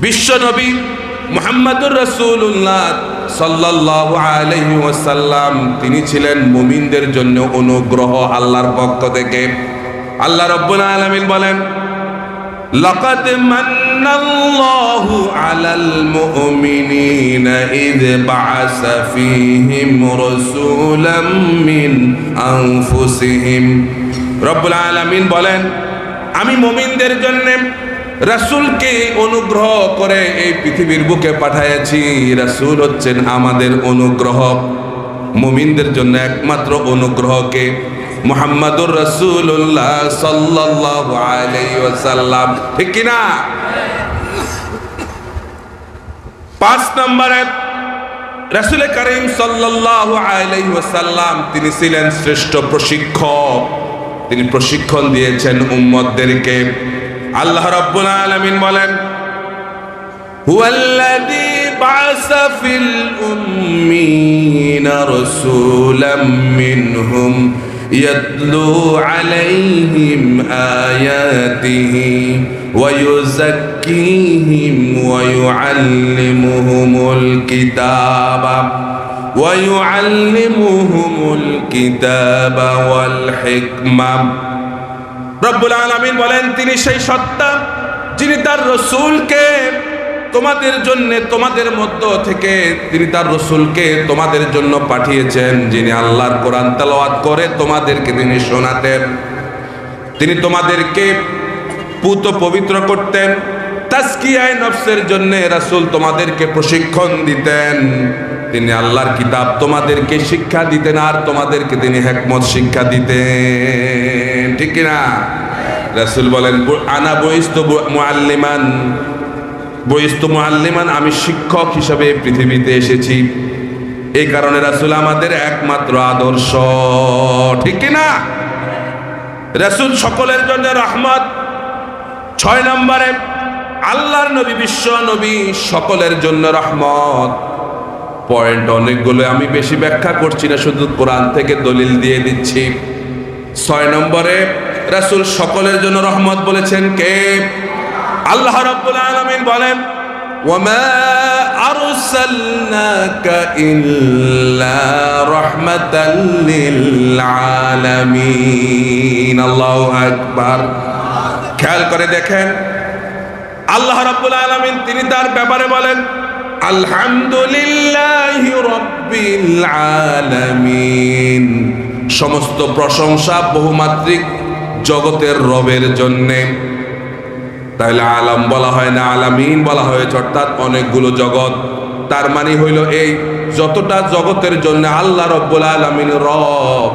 বিশ্ব নবী মোহাম্মদুর রসুল্লাহ সাল্লাল্লাহু আলাইহি ওয়াসাল্লাম তিনি ছিলেন মুমিনদের জন্য অনুগ্রহ আল্লাহর পক্ষ থেকে আল্লাহ রব্বুল আলামিন বলেন لقد من الله على المؤمنين إذ بعث فيهم رسولا من أنفسهم رب العالمين বলেন আমি মুমিনদের জন্য রাসূলকে অনুগ্রহ করে এই পৃথিবীর বুকে পাঠাইয়াছি রাসূল হচ্ছেন আমাদের অনুগ্রহ। মুমিনদের জন্য একমাত্র অনুগ্রহকে মুহাম্মাদুর রাসূলুল্লাহ সাল্লাল্লাহু ওয়াসাল্লাম। ঠিক কি না পাঁচ নম্বরে রাসূল করিম সাল্লাল্লাহু ওয়াসাল্লাম তিনি ছিলেন শ্রেষ্ঠ প্রশিক্ষক। তিনি প্রশিক্ষণ দিয়েছেন উম্মতদেরকে। আল্লাহ রাব্বুল আলামিন বলেন هو الذي بعث في الأمين رسولا منهم يتلو عليهم آياته ويزكيهم ويعلمهم الكتاب ويعلمهم الكتاب والحكمة রব্বুল আলামিন বলেন, তিনি সেই সত্তা যিনি তার রসুলকে তোমাদের জন্য, তোমাদের মধ্য থেকে তিনি তার রসুলকে তোমাদের জন্য পাঠিয়েছেন, যিনি আল্লাহর কোরআন তেলাওয়াত করে তোমাদেরকে তিনি শোনাতেন, তিনি তোমাদেরকে পুত পবিত্র করতেন তাস্কিয়ায় নফসের জন্য রাসূল তোমাদেরকে প্রশিক্ষণ দিতেন। তিনি আল্লাহর কিতাব তোমাদেরকে শিক্ষা দিতেন আর তোমাদেরকে তিনি হেকমত শিক্ষা দিতেন। ঠিক না রাসূল বলেন আনা বইস্ত মুআল্লিমান। বইস্ত মুআল্লিমান, আমি শিক্ষক হিসাবে পৃথিবীতে এসেছি। এই কারণে রাসূল আমাদের একমাত্র আদর্শ। ঠিক না রাসূল সকলের জন্য রহমত। ছয় নম্বরে, আল্লাহর নবী বিশ্ব নবী সকলের জন্য রহমত। পয়েন্ট অনেকগুলো আমি বেশি ব্যাখ্যা করছি না, শুধু কোরআন থেকে দলিল দিয়ে দিচ্ছি। ছয় নম্বরে, রাসূল সকলের জন্য রহমত বলেছেন কে? আল্লাহ রাব্বুল আলামিন বলেন খেয়াল করে দেখেন, আল্লাহ রাব্বুল আলামিন তিনি তার ব্যাপারে বলেন আলহামদুলিল্লাহি আলামিন। সমস্ত প্রশংসা বহুমাত্রিক জগতের রবের জন্যে। তাহলে আলাম বলা হয় না, আলামিন বলা হয়েছে, অর্থাৎ অনেকগুলো জগৎ। তার মানে হইল এই, যতটা জগতের জন্য আল্লাহ রব্বুল আলমিন রব,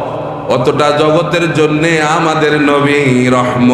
অতটা জগতের জন্যে আমাদের নবী রহম